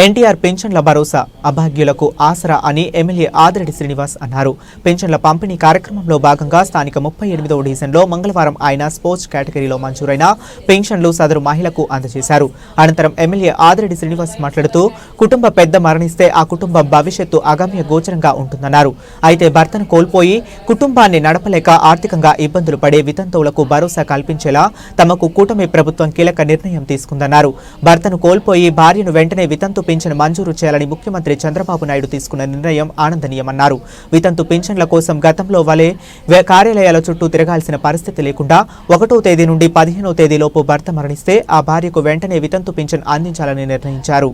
ఎన్టీఆర్ పెన్షన్ల భరోసా అభాగ్యులకు ఆసరా అని ఎమ్మెల్యే ఆదిరెడ్డి శ్రీనివాస్ అన్నారు. పెన్షన్ల పంపిణీ కార్యక్రమంలో భాగంగా స్థానిక ముప్పై ఎనిమిదవ డివిజన్లో మంగళవారం ఆయన స్పోర్ట్స్ కేటగిరీలో మంజూరైన పెన్షన్లు సదరు మహిళకు అందజేశారు. అనంతరం ఎమ్మెల్యే ఆదిరెడ్డి శ్రీనివాస్ మాట్లాడుతూ కుటుంబ పెద్ద మరణిస్తే ఆ కుటుంబం భవిష్యత్తు అగమ్య గోచరంగా ఉంటుందన్నారు. అయితే భర్తను కోల్పోయి కుటుంబాన్ని నడపలేక ఆర్థికంగా ఇబ్బందులు పడే వితంతువులకు భరోసా కల్పించేలా తమకు కూటమి ప్రభుత్వం కీలక నిర్ణయం తీసుకుందన్నారు. భర్తను కోల్పోయి భార్యను వెంటనే వితంతు పింఛను మంజూరు చేయాలని ముఖ్యమంత్రి చంద్రబాబు నాయుడు తీసుకున్న నిర్ణయం ఆనందనీయమన్నారు. వితంతు పెన్షన్ల కోసం గతంలో వలె కార్యాలయాల చుట్టూ తిరగాల్సిన పరిస్థితి లేకుండా ఒకటో తేదీ నుండి పదిహేనో తేదీలోపు భర్త మరణిస్తే ఆ భార్యకు వెంటనే వితంతు పెన్షన్ అందించాలని నిర్ణయించారు.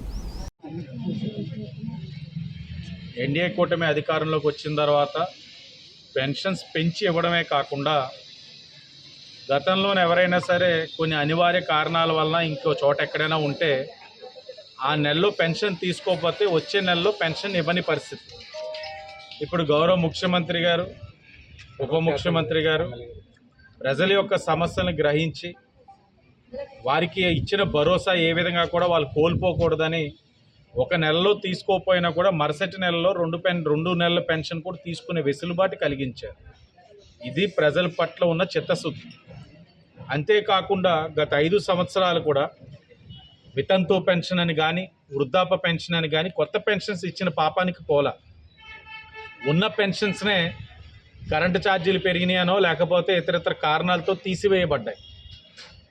ఎన్డీఏ కూటమి అధికారంలోకి వచ్చిన తర్వాత పెన్షన్స్ పెంచి ఇవ్వడమే కాకుండా గతంలోనే ఎవరైనా సరే కొన్ని అనివార్య కారణాల వలన ఇంకో చోట ఎక్కడైనా ఉంటే ఆ నెలలో పెన్షన్ తీసుకోకపోతే వచ్చే నెలలో పెన్షన్ ఇవ్వని పరిస్థితి. ఇప్పుడు గౌరవ ముఖ్యమంత్రి గారు ఉప ముఖ్యమంత్రి గారు ప్రజల యొక్క సమస్యలను గ్రహించి వారికి ఇచ్చిన భరోసా ఏ విధంగా కూడా వాళ్ళు కోల్పోకూడదని ఒక నెలలో తీసుకోకపోయినా కూడా మరుసటి నెలలో రెండు పెన్ రెండు నెలల పెన్షన్ కూడా తీసుకునే వెసులుబాటు కలిగించారు. ఇది ప్రజల పట్ల ఉన్న చిత్తశుద్ధి. అంతేకాకుండా గత ఐదు సంవత్సరాలు కూడా వితంతు పెన్షన్ అని కానీ వృద్ధాప్య పెన్షన్ అని కానీ కొత్త పెన్షన్స్ ఇచ్చిన పాపానికి పోల. ఉన్న పెన్షన్స్నే కరెంటు ఛార్జీలు పెరిగినాయనో లేకపోతే ఇతరితర కారణాలతో తీసివేయబడ్డాయి.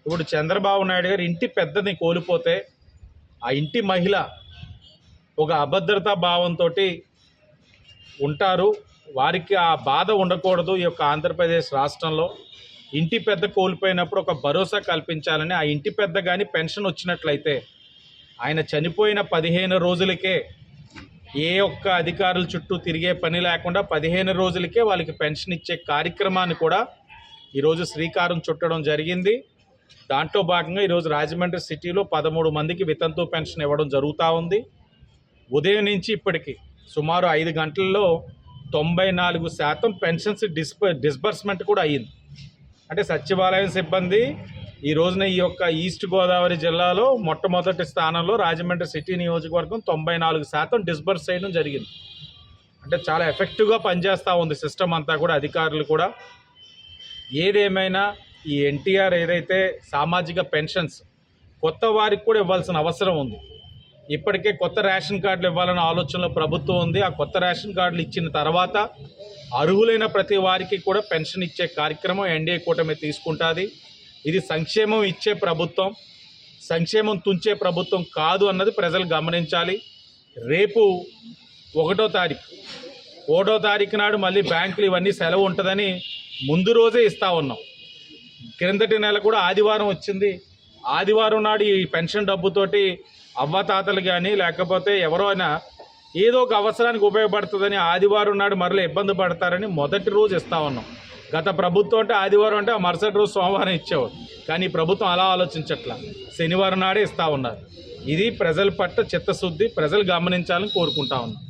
ఇప్పుడు చంద్రబాబు నాయుడు గారు ఇంటి పెద్దని కోల్పోతే ఆ ఇంటి మహిళ ఒక అభద్రతా భావంతో ఉంటారు. వారికి ఆ బాధ ఉండకూడదు ఈ యొక్క ఆంధ్రప్రదేశ్ రాష్ట్రంలో. ఇంటి పెద్ద కోల్పోయినప్పుడు ఒక భరోసా కల్పించాలని ఆ ఇంటి పెద్ద కానీ పెన్షన్ వచ్చినట్లయితే ఆయన చనిపోయిన పదిహేను రోజులకే ఏ ఒక్క అధికారుల చుట్టూ తిరిగే పని లేకుండా పదిహేను రోజులకే వాళ్ళకి పెన్షన్ ఇచ్చే కార్యక్రమాన్ని కూడా ఈరోజు శ్రీకారం చుట్టడం జరిగింది. దాంట్లో భాగంగా ఈరోజు రాజమండ్రి సిటీలో పదమూడు మందికి వితంతు పెన్షన్ ఇవ్వడం జరుగుతూ ఉంది. ఉదయం నుంచి ఇప్పటికి సుమారు ఐదు గంటల్లో తొంభై నాలుగు శాతం పెన్షన్స్ డిస్బ డిస్బర్స్మెంట్ కూడా అయ్యింది. అంటే సచివాలయం సిబ్బంది ఈ రోజున ఈ యొక్క ఈస్ట్ గోదావరి జిల్లాలో మొట్టమొదటి స్థానంలో రాజమండ్రి సిటీ నియోజకవర్గం తొంభై నాలుగు శాతం డిస్బర్స్ చేయడం జరిగింది. అంటే చాలా ఎఫెక్టివ్గా పనిచేస్తూ ఉంది సిస్టమ్ అంతా కూడా అధికారులు కూడా. ఏదేమైనా ఈ ఎన్టీఆర్ ఏదైతే సామాజిక పెన్షన్స్ కొత్త వారికి కూడా ఇవ్వాల్సిన అవసరం ఉంది. ఇప్పటికే కొత్త రేషన్ కార్డులు ఇవ్వాలన్న ఆలోచనలో ప్రభుత్వం ఉంది. ఆ కొత్త రేషన్ కార్డులు ఇచ్చిన తర్వాత అర్హులైన ప్రతి వారికి కూడా పెన్షన్ ఇచ్చే కార్యక్రమం ఎన్డీఏ కూటమి తీసుకుంటుంది. ఇది సంక్షేమం ఇచ్చే ప్రభుత్వం సంక్షేమం తుంచే ప్రభుత్వం కాదు అన్నది ప్రజలు గమనించాలి. రేపు ఒకటో తారీఖు ఒకటో తారీఖు నాడు మళ్ళీ బ్యాంకులు ఇవన్నీ సెలవు ఉంటుందని ముందు రోజే ఇస్తా ఉన్నాం. క్రిందటి నెల కూడా ఆదివారం వచ్చింది. ఆదివారం నాడు ఈ పెన్షన్ డబ్బుతోటి అవ్వతాతలు కానీ లేకపోతే ఎవరో అయినా ఏదో ఒక అవసరానికి ఉపయోగపడుతుందని ఆదివారం నాడు మరలా ఇబ్బంది పడతారని మొదటి రోజు ఇస్తా ఉన్నాం. గత ప్రభుత్వం అంటే ఆదివారం అంటే ఆ మరుసటి రోజు సోమవారం ఇచ్చేవారు. కానీ ప్రభుత్వం అలా ఆలోచించట్లా. శనివారం నాడే ఇస్తా ఉన్నారు. ఇది ప్రజల పట్ల చిత్తశుద్ధి ప్రజలు గమనించాలని కోరుకుంటా ఉన్నాం.